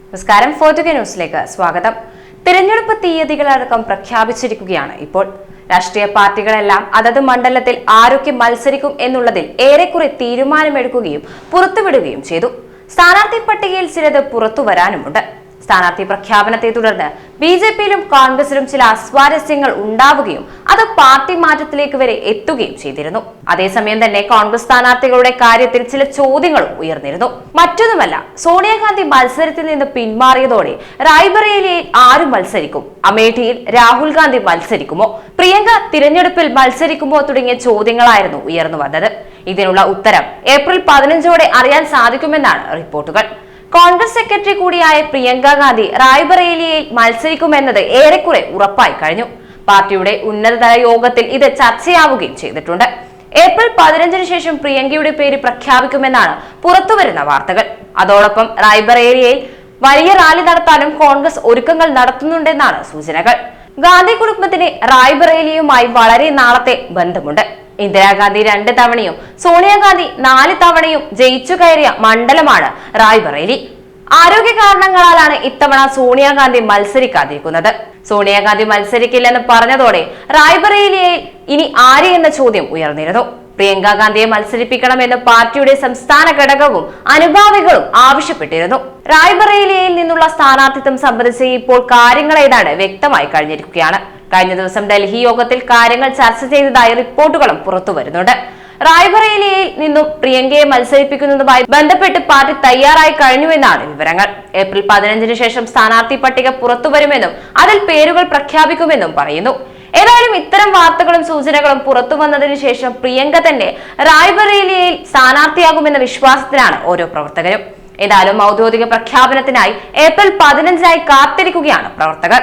നമസ്കാരം ഫോർട്ടുഗ ന്യൂസിലേക്ക് സ്വാഗതം. തിരഞ്ഞെടുപ്പ് തീയതികളടക്കം പ്രഖ്യാപിച്ചിരിക്കുകയാണ് ഇപ്പോൾ. രാഷ്ട്രീയ പാർട്ടികളെല്ലാം അതത് മണ്ഡലത്തിൽ ആരൊക്കെ മത്സരിക്കും എന്നുള്ളതിൽ ഏറെക്കുറെ തീരുമാനമെടുക്കുകയും പുറത്തുവിടുകയും ചെയ്തു. സ്ഥാനാർത്ഥി പട്ടികയിൽ ചിലത് പുറത്തു വരാനുമുണ്ട് സ്ഥാനാർത്ഥി പ്രഖ്യാപനത്തെ തുടർന്ന് ബി ജെ പിയിലും കോൺഗ്രസിലും ചില അസ്വാരസ്യങ്ങൾ ഉണ്ടാവുകയും അത് പാർട്ടി മാറ്റത്തിലേക്ക് വരെ എത്തുകയും ചെയ്തിരുന്നു. അതേസമയം തന്നെ കോൺഗ്രസ് സ്ഥാനാർത്ഥികളുടെ കാര്യത്തിൽ ചില ചോദ്യങ്ങളും ഉയർന്നിരുന്നു. മറ്റൊന്നുമല്ല സോണിയാഗാന്ധി മത്സരത്തിൽ നിന്ന് പിന്മാറിയതോടെ റായ്ബറേലിയിൽ ആരും മത്സരിക്കും അമേഠിയിൽ രാഹുൽ ഗാന്ധി മത്സരിക്കുമോ പ്രിയങ്ക തിരഞ്ഞെടുപ്പിൽ മത്സരിക്കുമോ തുടങ്ങിയ ചോദ്യങ്ങളായിരുന്നു ഉയർന്നു വന്നത്. ഇതിനുള്ള ഉത്തരം ഏപ്രിൽ പതിനഞ്ചോടെ അറിയാൻ സാധിക്കുമെന്നാണ് റിപ്പോർട്ടുകൾ. കോൺഗ്രസ് സെക്രട്ടറി കൂടിയായ പ്രിയങ്ക ഗാന്ധി റായ്ബറേലിയയിൽ മത്സരിക്കുമെന്നത് ഏറെക്കുറെ ഉറപ്പായി കഴിഞ്ഞു. പാർട്ടിയുടെ ഉന്നതതല യോഗത്തിൽ ഇത് ചർച്ചയാവുകയും ചെയ്തിട്ടുണ്ട്. ഏപ്രിൽ പതിനഞ്ചിന് ശേഷം പ്രിയങ്കയുടെ പേര് പ്രഖ്യാപിക്കുമെന്നാണ് പുറത്തുവരുന്ന വാർത്തകൾ. അതോടൊപ്പം റായ്ബറേലിയയിൽ വലിയ റാലി നടത്താനും കോൺഗ്രസ് ഒരുക്കങ്ങൾ നടത്തുന്നുണ്ടെന്നാണ് സൂചനകൾ. ഗാന്ധി കുടുംബത്തിന് റായ്ബറേലിയുമായി വളരെ നാളത്തെ ബന്ധമുണ്ട്. ഇന്ദിരാഗാന്ധി രണ്ട് തവണയും സോണിയാഗാന്ധി നാല് തവണയും ജയിച്ചു കയറിയ മണ്ഡലമാണ് റായ്ബറേലി. ആരോഗ്യ കാരണങ്ങളാലാണ് ഇത്തവണ സോണിയാഗാന്ധി മത്സരിക്കാതിരിക്കുന്നത്. സോണിയാഗാന്ധി മത്സരിക്കില്ലെന്ന് പറഞ്ഞതോടെ റായ്ബറേലിയിൽ ഇനി ആര് എന്ന ചോദ്യം ഉയർന്നിരുന്നു. പ്രിയങ്ക ഗാന്ധിയെ മത്സരിപ്പിക്കണമെന്ന് പാർട്ടിയുടെ സംസ്ഥാന ഘടകവും അനുഭാവികളും ആവശ്യപ്പെട്ടിരുന്നു. റായ്ബറേലിയയിൽ നിന്നുള്ള സ്ഥാനാർത്ഥിത്വം സംബന്ധിച്ച് ഇപ്പോൾ കാര്യങ്ങൾ ഏതാണ്ട് വ്യക്തമായി കഴിഞ്ഞിരിക്കുകയാണ്. കഴിഞ്ഞ ദിവസം ഡൽഹി യോഗത്തിൽ കാര്യങ്ങൾ ചർച്ച ചെയ്തതായി റിപ്പോർട്ടുകളും പുറത്തുവരുന്നുണ്ട്. റായ്ബറേലിയയിൽ നിന്നും പ്രിയങ്കയെ മത്സരിപ്പിക്കുന്നതുമായി ബന്ധപ്പെട്ട് പാർട്ടി തയ്യാറായി കഴിഞ്ഞുവെന്നാണ് വിവരങ്ങൾ. ഏപ്രിൽ പതിനഞ്ചിന് ശേഷം സ്ഥാനാർത്ഥി പട്ടിക പുറത്തുവരുമെന്നും അതിൽ പേരുകൾ പ്രഖ്യാപിക്കുമെന്നും പറയുന്നു. ഏതായാലും ഇത്തരം വാർത്തകളും സൂചനകളും പുറത്തു വന്നതിന് ശേഷം പ്രിയങ്ക തന്നെ റായ്ബറേലിയയിൽ സ്ഥാനാർത്ഥിയാകുമെന്ന വിശ്വാസത്തിലാണ് ഓരോ പ്രവർത്തകരും. ഏതായാലും ഔദ്യോഗിക പ്രഖ്യാപനത്തിനായി ഏപ്രിൽ പതിനഞ്ചിനായി കാത്തിരിക്കുകയാണ് പ്രവർത്തകർ.